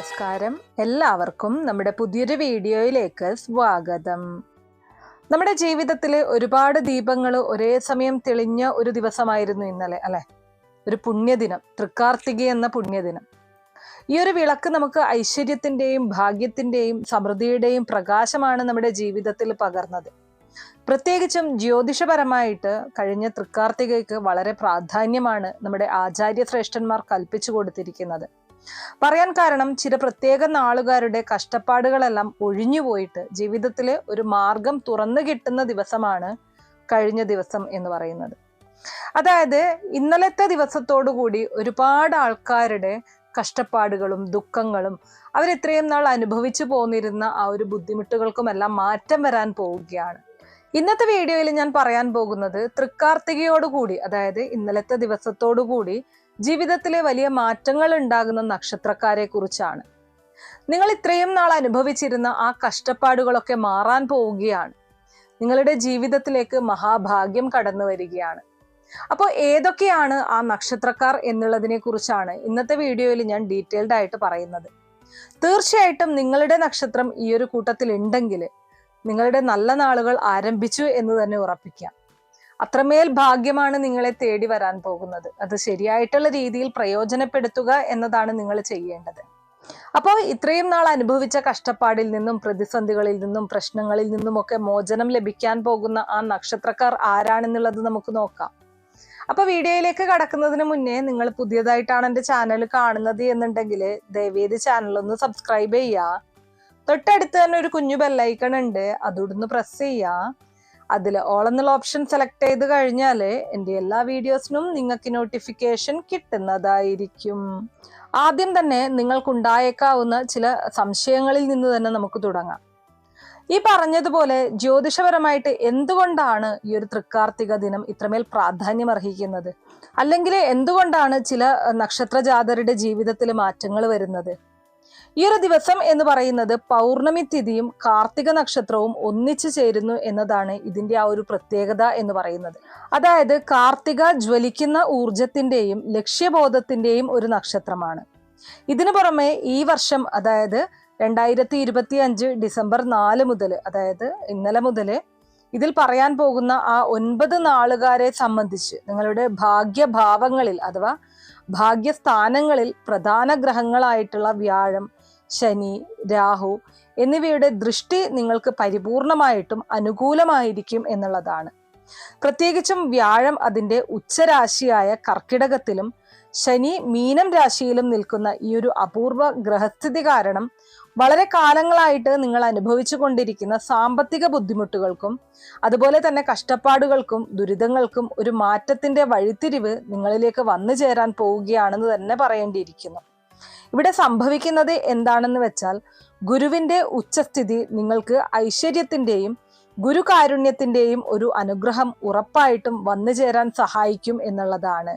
നമസ്കാരം. എല്ലാവർക്കും നമ്മുടെ പുതിയൊരു വീഡിയോയിലേക്ക് സ്വാഗതം. നമ്മുടെ ജീവിതത്തിൽ ഒരുപാട് ദീപങ്ങൾ ഒരേ സമയം തെളിഞ്ഞ ഒരു ദിവസമായിരുന്നു ഇന്നലെ അല്ലെ? ഒരു പുണ്യദിനം തൃക്കാർത്തിക എന്ന പുണ്യദിനം. ഈ ഒരു വിളക്ക് നമുക്ക് ഐശ്വര്യത്തിന്റെയും ഭാഗ്യത്തിന്റെയും സമൃദ്ധിയുടെയും പ്രകാശമാണ് നമ്മുടെ ജീവിതത്തിൽ പകർന്നത്. പ്രത്യേകിച്ചും ജ്യോതിഷപരമായിട്ട് കഴിഞ്ഞ തൃക്കാർത്തികയ്ക്ക് വളരെ പ്രാധാന്യമാണ് നമ്മുടെ ആചാര്യ ശ്രേഷ്ഠന്മാർ കൽപ്പിച്ചു കൊടുത്തിരിക്കുന്നത്. പറയാൻ കാരണം ചില പ്രത്യേക നാളുകാരുടെ കഷ്ടപ്പാടുകളെല്ലാം ഒഴിഞ്ഞുപോയിട്ട് ജീവിതത്തിലെ ഒരു മാർഗം തുറന്നു കിട്ടുന്ന ദിവസമാണ് കഴിഞ്ഞ ദിവസം എന്ന് പറയുന്നത്. അതായത് ഇന്നലത്തെ ദിവസത്തോടു കൂടി ഒരുപാട് ആൾക്കാരുടെ കഷ്ടപ്പാടുകളും ദുഃഖങ്ങളും അവരിത്രയും നാൾ അനുഭവിച്ചു പോന്നിരുന്ന ആ ഒരു ബുദ്ധിമുട്ടുകൾക്കുമെല്ലാം മാറ്റം വരാൻ പോവുകയാണ്. ഇന്നത്തെ വീഡിയോയിൽ ഞാൻ പറയാൻ പോകുന്നത് തൃക്കാർത്തികയോടുകൂടി അതായത് ഇന്നലത്തെ ദിവസത്തോടുകൂടി ജീവിതത്തിലെ വലിയ മാറ്റങ്ങൾ ഉണ്ടാകുന്ന നക്ഷത്രക്കാരെ കുറിച്ചാണ്. നിങ്ങൾ ഇത്രയും നാൾ അനുഭവിച്ചിരുന്ന ആ കഷ്ടപ്പാടുകളൊക്കെ മാറാൻ പോവുകയാണ്. നിങ്ങളുടെ ജീവിതത്തിലേക്ക് മഹാഭാഗ്യം കടന്നു വരികയാണ്. അപ്പോൾ ഏതൊക്കെയാണ് ആ നക്ഷത്രക്കാർ എന്നുള്ളതിനെ കുറിച്ചാണ് ഇന്നത്തെ വീഡിയോയിൽ ഞാൻ ഡീറ്റെയിൽഡ് ആയിട്ട് പറയുന്നത്. തീർച്ചയായിട്ടും നിങ്ങളുടെ നക്ഷത്രം ഈ ഒരു കൂട്ടത്തിൽ ഉണ്ടെങ്കിൽ നിങ്ങളുടെ നല്ല നാളുകൾ ആരംഭിച്ചു എന്ന് തന്നെ ഉറപ്പിക്കാം അത്രമേൽ ഭാഗ്യമാണ് നിങ്ങളെ തേടി വരാൻ പോകുന്നത്. അത് ശരിയായിട്ടുള്ള രീതിയിൽ പ്രയോജനപ്പെടുത്തുക എന്നതാണ് നിങ്ങൾ ചെയ്യേണ്ടത്. അപ്പോൾ ഇത്രയും നാൾ അനുഭവിച്ച കഷ്ടപ്പാടിൽ നിന്നും പ്രതിസന്ധികളിൽ നിന്നും പ്രശ്നങ്ങളിൽ നിന്നുമൊക്കെ മോചനം ലഭിക്കാൻ പോകുന്ന ആ നക്ഷത്രക്കാർ ആരാണെന്നുള്ളത് നമുക്ക് നോക്കാം. അപ്പൊ വീഡിയോയിലേക്ക് കടക്കുന്നതിന് മുന്നേ നിങ്ങൾ പുതിയതായിട്ടാണ് എന്റെ ചാനൽ കാണുന്നത് എന്നുണ്ടെങ്കിൽ ദയവേത് ചാനൽ ഒന്ന് സബ്സ്ക്രൈബ് ചെയ്യുക. തൊട്ടടുത്ത് തന്നെ ഒരു കുഞ്ഞു ബെല്ലൈക്കൺ ഉണ്ട്. അതോടൊന്ന് പ്രസ് ചെയ്യുക അതിൽ ഓൾ എന്നുള്ള ഓപ്ഷൻ സെലക്ട് ചെയ്ത് കഴിഞ്ഞാൽ എന്റെ എല്ലാ വീഡിയോസിനും നിങ്ങൾക്ക് നോട്ടിഫിക്കേഷൻ കിട്ടുന്നതായിരിക്കും. ആദ്യം തന്നെ നിങ്ങൾക്കുണ്ടായേക്കാവുന്ന ചില സംശയങ്ങളിൽ നിന്ന് തന്നെ നമുക്ക് തുടങ്ങാം. ഈ പറഞ്ഞതുപോലെ ജ്യോതിഷപരമായിട്ട് എന്തുകൊണ്ടാണ് ഈ ഒരു തൃക്കാർത്തിക ദിനം ഇത്രമേൽ പ്രാധാന്യം അർഹിക്കുന്നത്? അല്ലെങ്കിൽ എന്തുകൊണ്ടാണ് ചില നക്ഷത്രജാതരുടെ ജീവിതത്തിൽ മാറ്റങ്ങൾ വരുന്നത്? ഈ ഒരു ദിവസം എന്ന് പറയുന്നത് പൗർണമി തിഥിയും കാർത്തിക നക്ഷത്രവും ഒന്നിച്ചു ചേരുന്നു എന്നതാണ് ഇതിന്റെ ആ ഒരു പ്രത്യേകത എന്ന് പറയുന്നത്. അതായത് കാർത്തിക ജ്വലിക്കുന്ന ഊർജത്തിന്റെയും ലക്ഷ്യബോധത്തിന്റെയും ഒരു നക്ഷത്രമാണ്. ഇതിനു പുറമെ ഈ വർഷം അതായത് രണ്ടായിരത്തി ഇരുപത്തി അഞ്ച് ഡിസംബർ നാല് മുതൽ അതായത് ഇന്നലെ മുതൽ ഇതിൽ പറയാൻ പോകുന്ന ആ ഒൻപത് നാളുകാരെ സംബന്ധിച്ച് നിങ്ങളുടെ ഭാഗ്യഭാവങ്ങളിൽ അഥവാ ഭാഗ്യസ്ഥാനങ്ങളിൽ പ്രധാന ഗ്രഹങ്ങളായിട്ടുള്ള വ്യാഴം ശനി രാഹു എന്നിവയുടെ ദൃഷ്ടി നിങ്ങൾക്ക് പരിപൂർണമായിട്ടും അനുകൂലമായിരിക്കും എന്നുള്ളതാണ്. പ്രത്യേകിച്ചും വ്യാഴം അതിന്റെ ഉച്ചരാശിയായ കർക്കിടകത്തിലും ശനി മീനം രാശിയിലും നിൽക്കുന്ന ഈ ഒരു അപൂർവ ഗ്രഹസ്ഥിതി കാരണം വളരെ കാലങ്ങളായിട്ട് നിങ്ങൾ അനുഭവിച്ചു കൊണ്ടിരിക്കുന്ന സാമ്പത്തിക ബുദ്ധിമുട്ടുകൾക്കും അതുപോലെ തന്നെ കഷ്ടപ്പാടുകൾക്കും ദുരിതങ്ങൾക്കും ഒരു മാറ്റത്തിന്റെ വഴിത്തിരിവ് നിങ്ങളിലേക്ക് വന്നു ചേരാൻ പോവുകയാണെന്ന് തന്നെ പറയേണ്ടിയിരിക്കുന്നു. ഇവിടെ സംഭവിക്കുന്നത് എന്താണെന്ന് വെച്ചാൽ ഗുരുവിന്റെ ഉച്ചസ്ഥിതി നിങ്ങൾക്ക് ഐശ്വര്യത്തിന്റെയും ഗുരുകാരുണ്യത്തിന്റെയും ഒരു അനുഗ്രഹം ഉറപ്പായിട്ടും വന്നു ചേരാൻ സഹായിക്കും എന്നുള്ളതാണ്.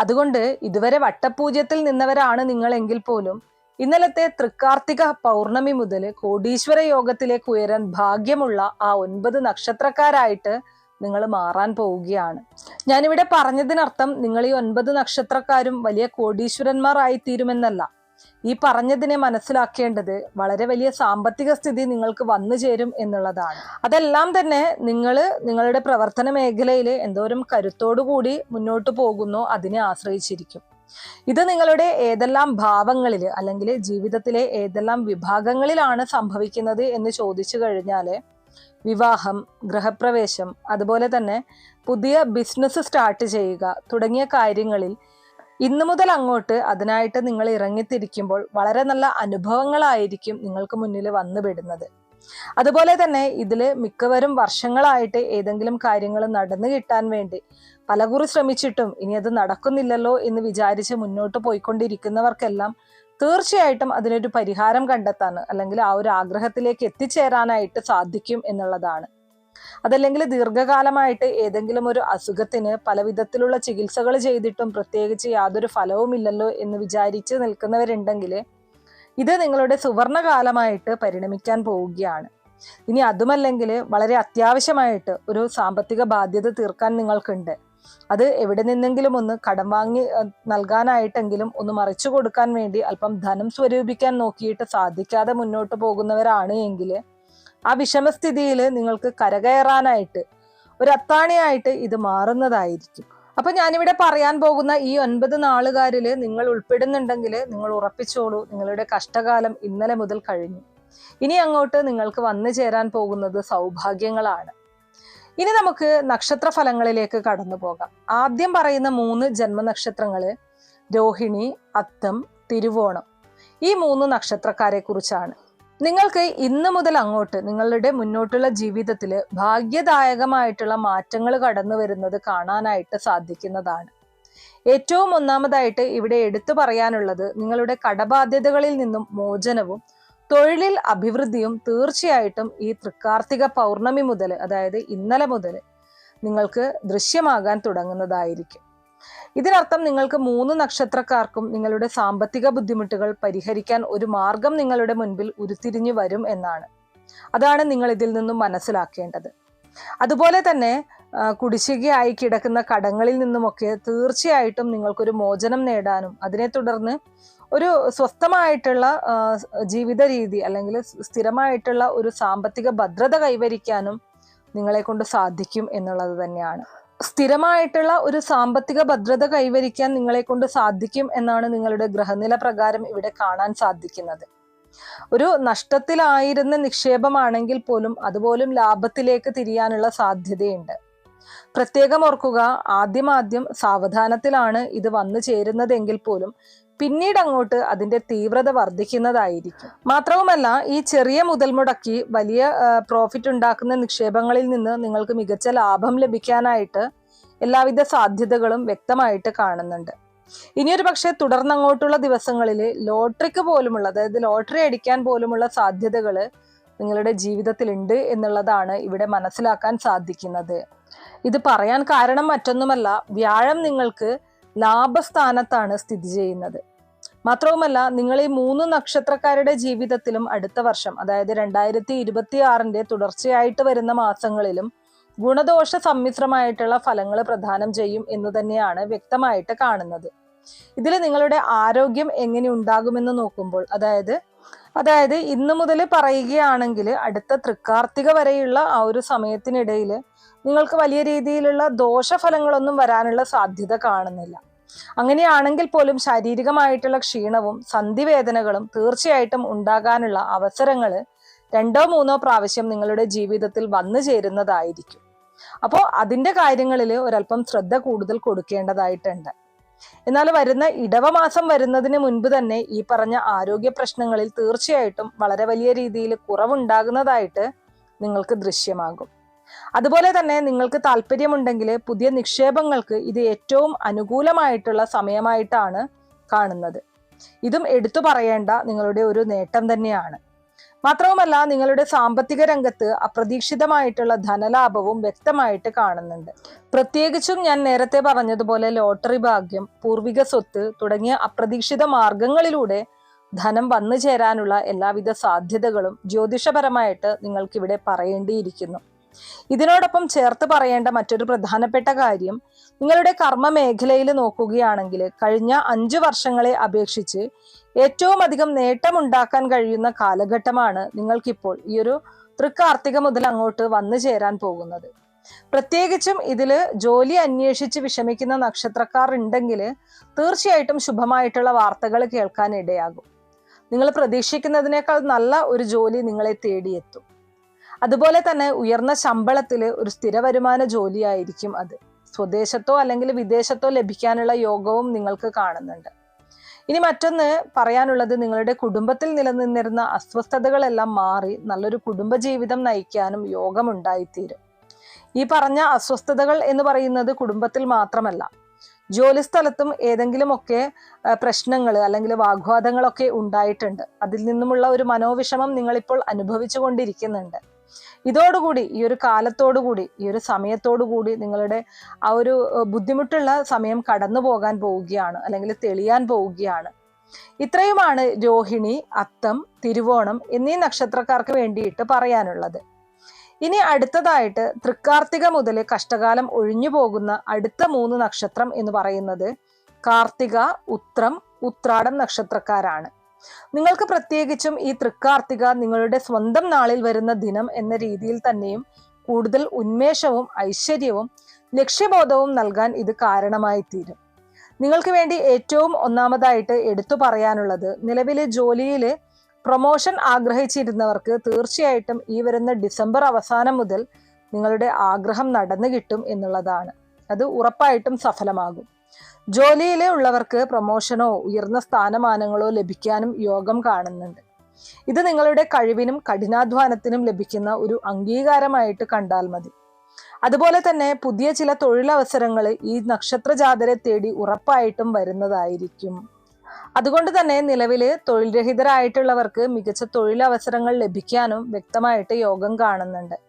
അതുകൊണ്ട് ഇതുവരെ വട്ടപൂജ്യത്തിൽ നിന്നവരാണ് നിങ്ങളെങ്കിൽ പോലും ഇന്നലത്തെ തൃക്കാർത്തിക പൗർണമി മുതൽ കോടീശ്വര യോഗത്തിലേക്ക് ഉയരാൻ ഭാഗ്യമുള്ള ആ ഒൻപത് നക്ഷത്രക്കാരായിട്ട് നിങ്ങൾ മാറാൻ പോവുകയാണ്. ഞാനിവിടെ പറഞ്ഞതിനർത്ഥം നിങ്ങൾ ഈ ഒൻപത് നക്ഷത്രക്കാരും വലിയ കോടീശ്വരന്മാരായി തീരുമെന്നല്ല ഈ പറഞ്ഞതിനെ മനസ്സിലാക്കേണ്ടത് വളരെ വലിയ സാമ്പത്തിക സ്ഥിതി നിങ്ങൾക്ക് വന്നു ചേരും എന്നുള്ളതാണ്. അതെല്ലാം തന്നെ നിങ്ങൾ നിങ്ങളുടെ പ്രവർത്തന മേഖലയിൽ എന്തോരം കരുത്തോടു കൂടി മുന്നോട്ട് പോകുന്നോ അതിനെ ആശ്രയിച്ചിരിക്കും. ഇത് നിങ്ങളുടെ ഏതെല്ലാം ഭാവങ്ങളിൽ അല്ലെങ്കിൽ ജീവിതത്തിലെ ഏതെല്ലാം വിഭാഗങ്ങളിലാണ് സംഭവിക്കുന്നത് എന്ന് ചോദിച്ചു കഴിഞ്ഞാൽ വിവാഹം ഗൃഹപ്രവേശം അതുപോലെ തന്നെ പുതിയ ബിസിനസ് സ്റ്റാർട്ട് ചെയ്യുക തുടങ്ങിയ കാര്യങ്ങളിൽ ഇന്നു മുതൽ അങ്ങോട്ട് അതിനായിട്ട് നിങ്ങൾ ഇറങ്ങിത്തിരിക്കുമ്പോൾ വളരെ നല്ല അനുഭവങ്ങളായിരിക്കും നിങ്ങൾക്ക് മുന്നിൽ വന്നുപെടുന്നത്. അതുപോലെ തന്നെ ഇതിൽ മിക്കവരും വർഷങ്ങളായിട്ട് ഏതെങ്കിലും കാര്യങ്ങൾ നടന്നു കിട്ടാൻ വേണ്ടി പലകുറി ശ്രമിച്ചിട്ടും ഇനി അത് നടക്കുന്നില്ലല്ലോ എന്ന് വിചാരിച്ച് മുന്നോട്ട് പോയിക്കൊണ്ടിരിക്കുന്നവർക്കെല്ലാം തീർച്ചയായിട്ടും അതിനൊരു പരിഹാരം കണ്ടെത്താൻ അല്ലെങ്കിൽ ആ ഒരു ആഗ്രഹത്തിലേക്ക് എത്തിച്ചേരാനായിട്ട് സാധിക്കും എന്നുള്ളതാണ്. അതല്ലെങ്കിൽ ദീർഘകാലമായിട്ട് ഏതെങ്കിലും ഒരു അസുഖത്തിന് പല വിധത്തിലുള്ള ചികിത്സകൾ ചെയ്തിട്ടും പ്രത്യേകിച്ച് യാതൊരു ഫലവുമില്ലല്ലോ എന്ന് വിചാരിച്ച് നിൽക്കുന്നവരുണ്ടെങ്കിൽ ഇത് നിങ്ങളുടെ സുവർണകാലമായിട്ട് പരിണമിക്കാൻ പോവുകയാണ്. ഇനി അതുമല്ലെങ്കിൽ വളരെ അത്യാവശ്യമായിട്ട് ഒരു സാമ്പത്തിക ബാധ്യത തീർക്കാൻ നിങ്ങൾക്കുണ്ട്. അത് എവിടെ നിന്നെങ്കിലും ഒന്ന് കടം വാങ്ങി നൽകാനായിട്ടെങ്കിലും ഒന്ന് മറിച്ചു കൊടുക്കാൻ വേണ്ടി അല്പം ധനം സ്വരൂപിക്കാൻ നോക്കിയിട്ട് സാധിക്കാതെ മുന്നോട്ട് പോകുന്നവരാണ് എങ്കിൽ ആ വിഷമസ്ഥിതിയിൽ നിങ്ങൾക്ക് കരകയറാനായിട്ട് ഒരു അത്താണിയായിട്ട് ഇത് മാറുന്നതായിരിക്കും. അപ്പൊ ഞാനിവിടെ പറയാൻ പോകുന്ന ഈ ഒൻപത് നാളുകാരിൽ നിങ്ങൾ ഉൾപ്പെടുന്നുണ്ടെങ്കിൽ നിങ്ങൾ ഉറപ്പിച്ചോളൂ നിങ്ങളുടെ കഷ്ടകാലം ഇന്നലെ മുതൽ കഴിഞ്ഞു. ഇനി അങ്ങോട്ട് നിങ്ങൾക്ക് വന്നു ചേരാൻ പോകുന്നത് സൗഭാഗ്യങ്ങളാണ്. ഇനി നമുക്ക് നക്ഷത്ര ഫലങ്ങളിലേക്ക് കടന്നു പോകാം. ആദ്യം പറയുന്ന മൂന്ന് ജന്മനക്ഷത്രങ്ങൾ രോഹിണി അത്തം തിരുവോണം. ഈ മൂന്ന് നക്ഷത്രക്കാരെ കുറിച്ചാണ്. നിങ്ങൾക്ക് ഇന്ന് മുതൽ അങ്ങോട്ട് നിങ്ങളുടെ മുന്നോട്ടുള്ള ജീവിതത്തിൽ ഭാഗ്യദായകമായിട്ടുള്ള മാറ്റങ്ങൾ കടന്നു വരുന്നത് കാണാനായിട്ട് സാധിക്കുന്നതാണ്. ഏറ്റവും ഒന്നാമതായിട്ട് ഇവിടെ എടുത്തു പറയാനുള്ളത് നിങ്ങളുടെ കടബാധ്യതകളിൽ നിന്നും മോചനവും തൊഴിലിൽ അഭിവൃദ്ധിയും തീർച്ചയായിട്ടും ഈ തൃക്കാർത്തിക പൗർണമി മുതൽ അതായത് ഇന്നലെ മുതൽ നിങ്ങൾക്ക് ദൃശ്യമാകാൻ തുടങ്ങുന്നതായിരിക്കും. ഇതിനർത്ഥം നിങ്ങൾക്ക് മൂന്ന് നക്ഷത്രക്കാർക്കും നിങ്ങളുടെ സാമ്പത്തിക ബുദ്ധിമുട്ടുകൾ പരിഹരിക്കാൻ ഒരു മാർഗം നിങ്ങളുടെ മുൻപിൽ ഉരുത്തിരിഞ്ഞു വരും എന്നാണ്. അതാണ് നിങ്ങൾ ഇതിൽ നിന്നും മനസ്സിലാക്കേണ്ടത്. അതുപോലെ തന്നെ കുടിശ്ശികയായി കിടക്കുന്ന കടങ്ങളിൽ നിന്നുമൊക്കെ തീർച്ചയായിട്ടും നിങ്ങൾക്കൊരു മോചനം നേടാനും അതിനെ തുടർന്ന് ഒരു സ്വസ്ഥമായിട്ടുള്ള ജീവിത രീതി അല്ലെങ്കിൽ സ്ഥിരമായിട്ടുള്ള ഒരു സാമ്പത്തിക ഭദ്രത കൈവരിക്കാനും നിങ്ങളെ കൊണ്ട് സാധിക്കും എന്നുള്ളത് തന്നെയാണ്. സ്ഥിരമായിട്ടുള്ള ഒരു സാമ്പത്തിക ഭദ്രത കൈവരിക്കാൻ നിങ്ങളെ കൊണ്ട് സാധിക്കും എന്നാണ് നിങ്ങളുടെ ഗ്രഹനില പ്രകാരം ഇവിടെ കാണാൻ സാധിക്കുന്നത്. ഒരു നഷ്ടത്തിലായിരുന്ന നിക്ഷേപമാണെങ്കിൽ പോലും അതുപോലും ലാഭത്തിലേക്ക് തിരിയാനുള്ള സാധ്യതയുണ്ട്. പ്രത്യേകം ഓർക്കുക ആദ്യമാദ്യം ആദ്യം സാവധാനത്തിലാണ് ഇത് വന്നു ചേരുന്നതെങ്കിൽ പോലും പിന്നീട് അങ്ങോട്ട് അതിന്റെ തീവ്രത വർദ്ധിക്കുന്നതായിരിക്കും. മാത്രവുമല്ല ഈ ചെറിയ മുതൽ മുടക്കി വലിയ പ്രോഫിറ്റ് ഉണ്ടാക്കുന്ന നിക്ഷേപങ്ങളിൽ നിന്ന് നിങ്ങൾക്ക് മികച്ച ലാഭം ലഭിക്കാനായിട്ട് എല്ലാവിധ സാധ്യതകളും വ്യക്തമായിട്ട് കാണുന്നുണ്ട്. ഇനിയൊരു പക്ഷേ തുടർന്നങ്ങോട്ടുള്ള ദിവസങ്ങളിൽ ലോട്ടറിക്ക് പോലുമുള്ള അതായത് ലോട്ടറി അടിക്കാൻ പോലുമുള്ള സാധ്യതകൾ നിങ്ങളുടെ ജീവിതത്തിലുണ്ട് എന്നുള്ളതാണ് ഇവിടെ മനസ്സിലാക്കാൻ സാധിക്കുന്നത്. ഇത് പറയാൻ കാരണം മറ്റൊന്നുമല്ല വ്യാഴം നിങ്ങൾക്ക് ലാഭസ്ഥാനത്താണ് സ്ഥിതി ചെയ്യുന്നത്. മാത്രവുമല്ല നിങ്ങൾ ഈ മൂന്ന് നക്ഷത്രക്കാരുടെ ജീവിതത്തിലും അടുത്ത വർഷം അതായത് രണ്ടായിരത്തി ഇരുപത്തി ആറിന്റെ തുടർച്ചയായിട്ട് വരുന്ന മാസങ്ങളിലും ഗുണദോഷ സമ്മിശ്രമായിട്ടുള്ള ഫലങ്ങൾ പ്രദാനം ചെയ്യും എന്ന് തന്നെയാണ് വ്യക്തമായിട്ട് കാണുന്നത്. ഇതിൽ നിങ്ങളുടെ ആരോഗ്യം എങ്ങനെ ഉണ്ടാകുമെന്ന് നോക്കുമ്പോൾ അതായത് അതായത് ഇന്നു മുതൽ പറയുകയാണെങ്കിൽ അടുത്ത തൃക്കാർത്തിക വരെയുള്ള ആ ഒരു സമയത്തിനിടയിൽ നിങ്ങൾക്ക് വലിയ രീതിയിലുള്ള ദോഷഫലങ്ങളൊന്നും വരാനുള്ള സാധ്യത കാണുന്നില്ല. അങ്ങനെയാണെങ്കിൽ പോലും ശാരീരികമായിട്ടുള്ള ക്ഷീണവും സന്ധിവേദനകളും തീർച്ചയായിട്ടും ഉണ്ടാകാനുള്ള അവസരങ്ങൾ രണ്ടോ മൂന്നോ പ്രാവശ്യം നിങ്ങളുടെ ജീവിതത്തിൽ വന്നു ചേരുന്നതായിരിക്കും. അപ്പോൾ അതിന്റെ കാര്യങ്ങളിൽ ഒരല്പം ശ്രദ്ധ കൂടുതൽ കൊടുക്കേണ്ടതായിട്ടുണ്ട്. എന്നാൽ വരുന്ന ഇടവമാസം വരുന്നതിന് മുൻപ് തന്നെ ഈ പറഞ്ഞ ആരോഗ്യ പ്രശ്നങ്ങളിൽ തീർച്ചയായിട്ടും വളരെ വലിയ രീതിയിൽ കുറവുണ്ടാകുന്നതായിട്ട് നിങ്ങൾക്ക് ദൃശ്യമാകും. അതുപോലെ തന്നെ നിങ്ങൾക്ക് താല്പര്യമുണ്ടെങ്കിൽ പുതിയ നിക്ഷേപങ്ങൾക്ക് ഇത് ഏറ്റവും അനുകൂലമായിട്ടുള്ള സമയമായിട്ടാണ് കാണുന്നത്. ഇതും എടുത്തു പറയേണ്ട നിങ്ങളുടെ ഒരു നേട്ടം തന്നെയാണ്. മാത്രവുമല്ല നിങ്ങളുടെ സാമ്പത്തിക രംഗത്ത് അപ്രതീക്ഷിതമായിട്ടുള്ള ധനലാഭവും വ്യക്തമായിട്ട് കാണുന്നുണ്ട്. പ്രത്യേകിച്ചും ഞാൻ നേരത്തെ പറഞ്ഞതുപോലെ ലോട്ടറി ഭാഗ്യം പൂർവിക സ്വത്ത് തുടങ്ങിയ അപ്രതീക്ഷിത മാർഗങ്ങളിലൂടെ ധനം വന്നു ചേരാനുള്ള എല്ലാവിധ സാധ്യതകളും ജ്യോതിഷപരമായിട്ട് നിങ്ങൾക്കിവിടെ പറയേണ്ടിയിരിക്കുന്നു. ഇതിനോടൊപ്പം ചേർത്ത് പറയേണ്ട മറ്റൊരു പ്രധാനപ്പെട്ട കാര്യം നിങ്ങളുടെ കർമ്മ മേഖലയിൽ നോക്കുകയാണെങ്കിൽ കഴിഞ്ഞ അഞ്ചു വർഷങ്ങളെ അപേക്ഷിച്ച് ഏറ്റവും അധികം നേട്ടമുണ്ടാക്കാൻ കഴിയുന്ന കാലഘട്ടമാണ് നിങ്ങൾക്കിപ്പോൾ ഈ ഒരു തൃക്കാർത്തിക മുതൽ അങ്ങോട്ട് വന്നു ചേരാൻ പോകുന്നത്. പ്രത്യേകിച്ചും ഇതിൽ ജോലി അന്വേഷിച്ച് വിഷമിക്കുന്ന നക്ഷത്രക്കാർ ഉണ്ടെങ്കിൽ തീർച്ചയായിട്ടും ശുഭമായിട്ടുള്ള വാർത്തകൾ കേൾക്കാൻ ഇടയാകും. നിങ്ങൾ പ്രതീക്ഷിക്കുന്നതിനേക്കാൾ നല്ല ഒരു ജോലി നിങ്ങളെ തേടിയെത്തും. അതുപോലെ തന്നെ ഉയർന്ന ശമ്പളത്തിൽ ഒരു സ്ഥിര വരുമാന ജോലിയായിരിക്കും അത്. സ്വദേശത്തോ അല്ലെങ്കിൽ വിദേശത്തോ ലഭിക്കാനുള്ള യോഗവും നിങ്ങൾക്ക് കാണുന്നുണ്ട്. ഇനി മറ്റൊന്ന് പറയാനുള്ളത് നിങ്ങളുടെ കുടുംബത്തിൽ നിലനിന്നിരുന്ന അസ്വസ്ഥതകളെല്ലാം മാറി നല്ലൊരു കുടുംബജീവിതം നയിക്കാനും യോഗമുണ്ടായിത്തീരും. ഈ പറഞ്ഞ അസ്വസ്ഥതകൾ എന്ന് പറയുന്നത് കുടുംബത്തിൽ മാത്രമല്ല. ജോലിസ്ഥലത്തും ഏതെങ്കിലുമൊക്കെ പ്രശ്നങ്ങൾ അല്ലെങ്കിൽ വാഗ്വാദങ്ങളൊക്കെ ഉണ്ടായിട്ടുണ്ട്. അതിൽ നിന്നുമുള്ള ഒരു മനോവിഷമം നിങ്ങളിപ്പോൾ അനുഭവിച്ചു കൊണ്ടിരിക്കുന്നുണ്ട് ഇതോടുകൂടി ഈ ഒരു കാലത്തോടുകൂടി ഈ ഒരു സമയത്തോടുകൂടി നിങ്ങളുടെ ആ ഒരു ബുദ്ധിമുട്ടുള്ള സമയം കടന്നു പോകാൻ പോവുകയാണ് അല്ലെങ്കിൽ തെളിയാൻ പോവുകയാണ്. ഇത്രയുമാണ് രോഹിണി അത്തം തിരുവോണം എന്നീ നക്ഷത്രക്കാർക്ക് വേണ്ടിയിട്ട് പറയാനുള്ളത്. ഇനി അടുത്തതായിട്ട് തൃക്കാർത്തിക മുതൽ കഷ്ടകാലം ഒഴിഞ്ഞു പോകുന്ന അടുത്ത മൂന്ന് നക്ഷത്രം എന്ന് പറയുന്നത് കാർത്തിക ഉത്രം ഉത്രാടം നക്ഷത്രക്കാരാണ്. നിങ്ങൾക്ക് പ്രത്യേകിച്ചും ഈ തൃക്കാർത്തിക നിങ്ങളുടെ സ്വന്തം നാളിൽ വരുന്ന ദിനം എന്ന രീതിയിൽ തന്നെയും കൂടുതൽ ഉന്മേഷവും ഐശ്വര്യവും ലക്ഷ്യബോധവും നൽകാൻ ഇത് കാരണമായി തീരും നിങ്ങൾക്ക് വേണ്ടി ഏറ്റവും ഒന്നാമതായിട്ട് എടുത്തു പറയാനുള്ളത് നിലവിലെ ജോലിയിൽ പ്രൊമോഷൻ ആഗ്രഹിച്ചിരുന്നവർക്ക് തീർച്ചയായിട്ടും ഈ വരുന്ന ഡിസംബർ അവസാനം മുതൽ നിങ്ങളുടെ ആഗ്രഹം നടന്നു കിട്ടും എന്നുള്ളതാണ്. അത് ഉറപ്പായിട്ടും സഫലമാകും. ജോലിയിൽ ഉള്ളവർക്ക് പ്രൊമോഷനോ ഉയർന്ന സ്ഥാനമാനങ്ങളോ ലഭിക്കാനും യോഗം കാണുന്നുണ്ട്. ഇത് നിങ്ങളുടെ കഴിവിനും കഠിനാധ്വാനത്തിനും ലഭിക്കുന്ന ഒരു അംഗീകാരമായിട്ട് കണ്ടാൽ മതി. അതുപോലെ തന്നെ പുതിയ ചില തൊഴിലവസരങ്ങൾ ഈ നക്ഷത്ര ജാതരെ തേടി ഉറപ്പായിട്ടും വരുന്നതായിരിക്കും. അതുകൊണ്ട് തന്നെ നിലവിൽ തൊഴിൽരഹിതരായിട്ടുള്ളവർക്ക് മികച്ച തൊഴിലവസരങ്ങൾ ലഭിക്കാനും വ്യക്തമായിട്ട് യോഗം കാണുന്നുണ്ട്.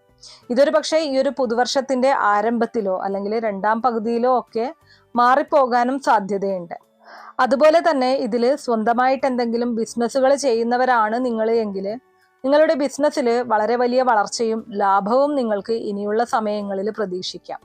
ഇതൊരു പക്ഷേ ഈ ഒരു പുതുവർഷത്തിന്റെ ആരംഭത്തിലോ അല്ലെങ്കിൽ രണ്ടാം പകുതിയിലോ ഒക്കെ മാറിപ്പോകാനും സാധ്യതയുണ്ട്. അതുപോലെ തന്നെ ഇതിൽ സ്വന്തമായിട്ട് എന്തെങ്കിലും ബിസിനസ്സുകൾ ചെയ്യുന്നവരാണ് നിങ്ങൾ എങ്കിൽ നിങ്ങളുടെ ബിസിനസ്സിൽ വളരെ വലിയ വളർച്ചയും ലാഭവും നിങ്ങൾക്ക് ഇനിയുള്ള സമയങ്ങളിൽ പ്രതീക്ഷിക്കാം.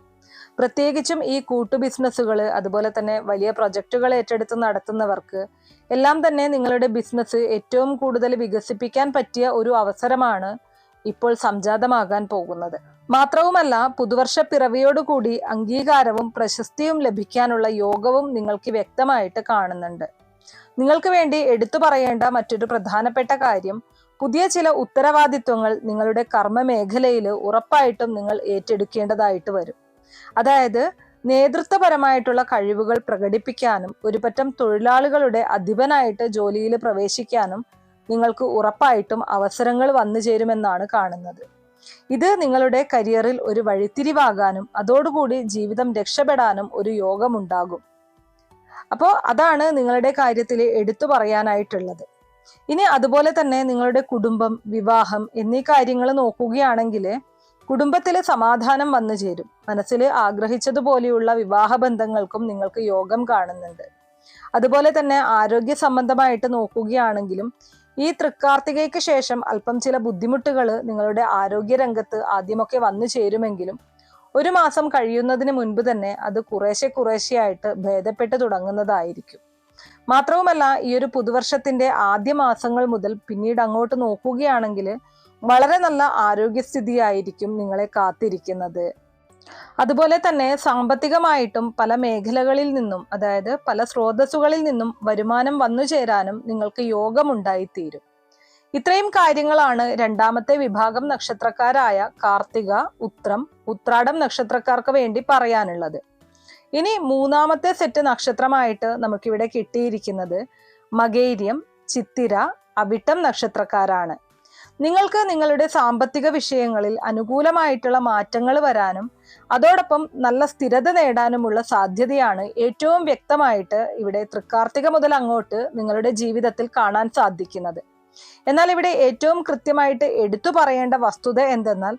പ്രത്യേകിച്ചും ഈ കൂട്ടു ബിസിനസ്സുകൾ അതുപോലെ തന്നെ വലിയ പ്രൊജക്റ്റുകൾ ഏറ്റെടുത്ത് നടത്തുന്നവർക്ക് എല്ലാം തന്നെ നിങ്ങളുടെ ബിസിനസ് ഏറ്റവും കൂടുതൽ വികസിപ്പിക്കാൻ പറ്റിയ ഒരു അവസരമാണ് ഇപ്പോൾ സംജാതമാകാൻ പോകുന്നത്. മാത്രവുമല്ല പുതുവർഷ പിറവിയോടുകൂടി അംഗീകാരവും പ്രശസ്തിയും ലഭിക്കാനുള്ള യോഗവും നിങ്ങൾക്ക് വ്യക്തമായിട്ട് കാണുന്നുണ്ട്. നിങ്ങൾക്ക് വേണ്ടി എടുത്തു പറയേണ്ട മറ്റൊരു പ്രധാനപ്പെട്ട കാര്യം പുതിയ ചില ഉത്തരവാദിത്വങ്ങൾ നിങ്ങളുടെ കർമ്മ മേഖലയിൽ ഉറപ്പായിട്ടും നിങ്ങൾ ഏറ്റെടുക്കേണ്ടതായിട്ട് വരും. അതായത് നേതൃത്വപരമായിട്ടുള്ള കഴിവുകൾ പ്രകടിപ്പിക്കാനും ഒരുപറ്റം തൊഴിലാളികളുടെ അധിപനായിട്ട് ജോലിയിൽ പ്രവേശിക്കാനും നിങ്ങൾക്ക് ഉറപ്പായിട്ടും അവസരങ്ങൾ വന്നു ചേരുമെന്നാണ് കാണുന്നത്. ഇത് നിങ്ങളുടെ കരിയറിൽ ഒരു വഴിത്തിരിവാകാനും അതോടുകൂടി ജീവിതം രക്ഷപ്പെടാനും ഒരു യോഗമുണ്ടാകും. അപ്പോൾ അതാണ് നിങ്ങളുടെ കാര്യത്തിൽ എടുത്തു പറയാനായിട്ടുള്ളത്. ഇനി അതുപോലെ തന്നെ നിങ്ങളുടെ കുടുംബം വിവാഹം എന്നീ കാര്യങ്ങൾ നോക്കുകയാണെങ്കിൽ കുടുംബത്തിലെ സമാധാനം വന്നു ചേരും. മനസ്സിൽ ആഗ്രഹിച്ചതുപോലെയുള്ള വിവാഹ ബന്ധങ്ങൾക്കും നിങ്ങൾക്ക് യോഗം കാണുന്നുണ്ട്. അതുപോലെ തന്നെ ആരോഗ്യ സംബന്ധമായിട്ട് നോക്കുകയാണെങ്കിലും ഈ തൃക്കാർത്തികയ്ക്ക് ശേഷം അല്പം ചില ബുദ്ധിമുട്ടുകൾ നിങ്ങളുടെ ആരോഗ്യ രംഗത്ത് ആദ്യമൊക്കെ വന്നു ചേരുമെങ്കിലും ഒരു മാസം കഴിയുന്നതിന് മുൻപ് തന്നെ അത് കുറേശ്ശെ കുറേശ്ശെയായിട്ട് ഭേദപ്പെട്ടു തുടങ്ങുന്നതായിരിക്കും. മാത്രവുമല്ല ഈ ഒരു പുതുവർഷത്തിന്റെ ആദ്യ മാസങ്ങൾ മുതൽ പിന്നീട് അങ്ങോട്ട് നോക്കുകയാണെങ്കിൽ വളരെ നല്ല ആരോഗ്യസ്ഥിതിയായിരിക്കും നിങ്ങളെ കാത്തിരിക്കുന്നത്. അതുപോലെ തന്നെ സാമ്പത്തികമായിട്ടും പല മേഖലകളിൽ നിന്നും അതായത് പല സ്രോതസ്സുകളിൽ നിന്നും വരുമാനം വന്നു ചേരാനും നിങ്ങൾക്ക് യോഗമുണ്ടായിത്തീരും. ഇത്രയും കാര്യങ്ങളാണ് രണ്ടാമത്തെ വിഭാഗം നക്ഷത്രക്കാരായ കാർത്തിക ഉത്രം ഉത്രാടം നക്ഷത്രക്കാർക്ക് വേണ്ടി പറയാനുള്ളത്. ഇനി മൂന്നാമത്തെ സെറ്റ് നക്ഷത്രമായിട്ട് നമുക്കിവിടെ കിട്ടിയിരിക്കുന്നത് മകേര്യം ചിത്തിര അവിട്ടം നക്ഷത്രക്കാരാണ്. നിങ്ങൾക്ക് നിങ്ങളുടെ സാമ്പത്തിക വിഷയങ്ങളിൽ അനുകൂലമായിട്ടുള്ള മാറ്റങ്ങൾ വരാനും അതോടൊപ്പം നല്ല സ്ഥിരത നേടാനുമുള്ള സാധ്യതയാണ് ഏറ്റവും വ്യക്തമായിട്ട് ഇവിടെ തൃക്കാർത്തിക മുതൽ അങ്ങോട്ട് നിങ്ങളുടെ ജീവിതത്തിൽ കാണാൻ സാധിക്കുന്നത്. എന്നാൽ ഇവിടെ ഏറ്റവും കൃത്യമായിട്ട് എടുത്തു പറയേണ്ട വസ്തുത എന്തെന്നാൽ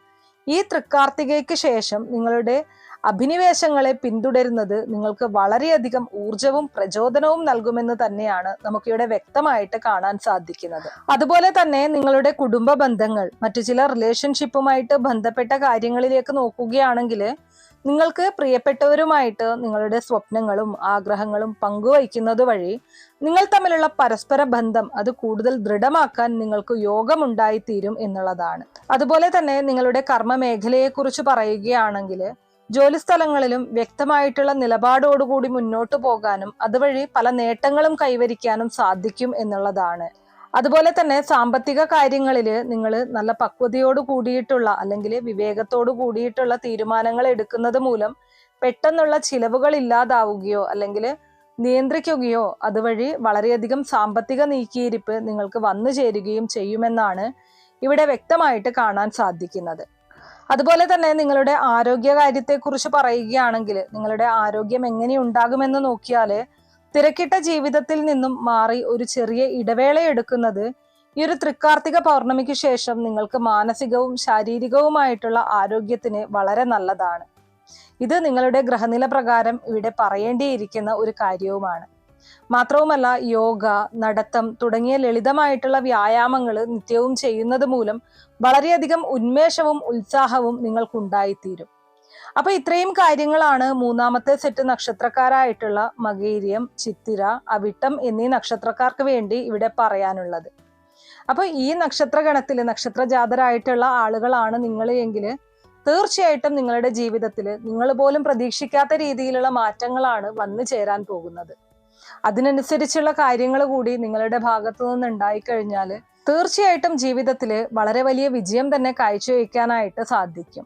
ഈ തൃക്കാർത്തികയ്ക്ക് ശേഷം നിങ്ങളുടെ അഭിനിവേശങ്ങളെ പിന്തുടരുന്നത് നിങ്ങൾക്ക് വളരെയധികം ഊർജവും പ്രചോദനവും നൽകുമെന്ന് തന്നെയാണ് നമുക്കിവിടെ വ്യക്തമായിട്ട് കാണാൻ സാധിക്കുന്നത്. അതുപോലെ തന്നെ നിങ്ങളുടെ കുടുംബ ബന്ധങ്ങൾ മറ്റു ചില റിലേഷൻഷിപ്പുമായിട്ട് ബന്ധപ്പെട്ട കാര്യങ്ങളിലേക്ക് നോക്കുകയാണെങ്കിൽ നിങ്ങൾക്ക് പ്രിയപ്പെട്ടവരുമായിട്ട് നിങ്ങളുടെ സ്വപ്നങ്ങളും ആഗ്രഹങ്ങളും പങ്കുവയ്ക്കുന്നത് വഴി നിങ്ങൾ തമ്മിലുള്ള പരസ്പര ബന്ധം അത് കൂടുതൽ ദൃഢമാക്കാൻ നിങ്ങൾക്ക് യോഗമുണ്ടായിത്തീരും എന്നുള്ളതാണ്. അതുപോലെ തന്നെ നിങ്ങളുടെ കർമ്മ മേഖലയെക്കുറിച്ച് പറയുകയാണെങ്കിൽ ജോലിസ്ഥലങ്ങളിലും വ്യക്തമായിട്ടുള്ള നിലപാടോടുകൂടി മുന്നോട്ടു പോകാനും അതുവഴി പല നേട്ടങ്ങളും കൈവരിക്കാനും സാധിക്കും എന്നുള്ളതാണ്. അതുപോലെ തന്നെ സാമ്പത്തിക കാര്യങ്ങളിൽ നിങ്ങൾ നല്ല പക്വതയോട് കൂടിയിട്ടുള്ള അല്ലെങ്കിൽ വിവേകത്തോട് കൂടിയിട്ടുള്ള തീരുമാനങ്ങൾ എടുക്കുന്നത് മൂലം പെട്ടെന്നുള്ള ചിലവുകൾ ഇല്ലാതാവുകയോ അല്ലെങ്കിൽ നിയന്ത്രിക്കുകയോ അതുവഴി വളരെയധികം സാമ്പത്തിക നീക്കിയിരിപ്പ് നിങ്ങൾക്ക് വന്നു ചേരുകയും ചെയ്യുമെന്നാണ് ഇവിടെ വ്യക്തമായിട്ട് കാണാൻ സാധിക്കുന്നത്. അതുപോലെ തന്നെ നിങ്ങളുടെ ആരോഗ്യ കാര്യത്തെക്കുറിച്ച് പറയുകയാണെങ്കിൽ നിങ്ങളുടെ ആരോഗ്യം എങ്ങനെ ഉണ്ടാകുമെന്ന് നോക്കിയാൽ തിരക്കിട്ട ജീവിതത്തിൽ നിന്നും മാറി ഒരു ചെറിയ ഇടവേള എടുക്കുന്നത് ഈ ഒരു തൃക്കാർത്തിക പൗർണമിക്ക് ശേഷം നിങ്ങൾക്ക് മാനസികവും ശാരീരികവുമായിട്ടുള്ള ആരോഗ്യത്തിന് വളരെ നല്ലതാണ്. ഇത് നിങ്ങളുടെ ഗ്രഹനില പ്രകാരം ഇവിടെ പറയേണ്ടിയിരിക്കുന്ന ഒരു കാര്യവുമാണ്. മാത്രവുമല്ല യോഗ നടത്തം തുടങ്ങിയ ലളിതമായിട്ടുള്ള വ്യായാമങ്ങൾ നിത്യവും ചെയ്യുന്നത് മൂലം വളരെയധികം ഉന്മേഷവും ഉത്സാഹവും നിങ്ങൾക്കുണ്ടായിത്തീരും. അപ്പൊ ഇത്രയും കാര്യങ്ങളാണ് മൂന്നാമത്തെ സെറ്റ് നക്ഷത്രക്കാരായിട്ടുള്ള മകേരിയം ചിത്തിര അവിട്ടം എന്നീ നക്ഷത്രക്കാർക്ക് വേണ്ടി ഇവിടെ പറയാനുള്ളത്. അപ്പൊ ഈ നക്ഷത്രഗണത്തിൽ നക്ഷത്രജാതരായിട്ടുള്ള ആളുകളാണ് നിങ്ങൾ എങ്കിൽ തീർച്ചയായിട്ടും നിങ്ങളുടെ ജീവിതത്തിൽ നിങ്ങൾ പോലും പ്രതീക്ഷിക്കാത്ത രീതിയിലുള്ള മാറ്റങ്ങളാണ് വന്നു ചേരാൻ പോകുന്നത്. അതിനനുസരിച്ചുള്ള കാര്യങ്ങൾ കൂടി നിങ്ങളുടെ ഭാഗത്തു നിന്ന് ഉണ്ടായിക്കഴിഞ്ഞാൽ തീർച്ചയായിട്ടും ജീവിതത്തിൽ വളരെ വലിയ വിജയം തന്നെ കാഴ്ചവെക്കാനായിട്ട് സാധിക്കും.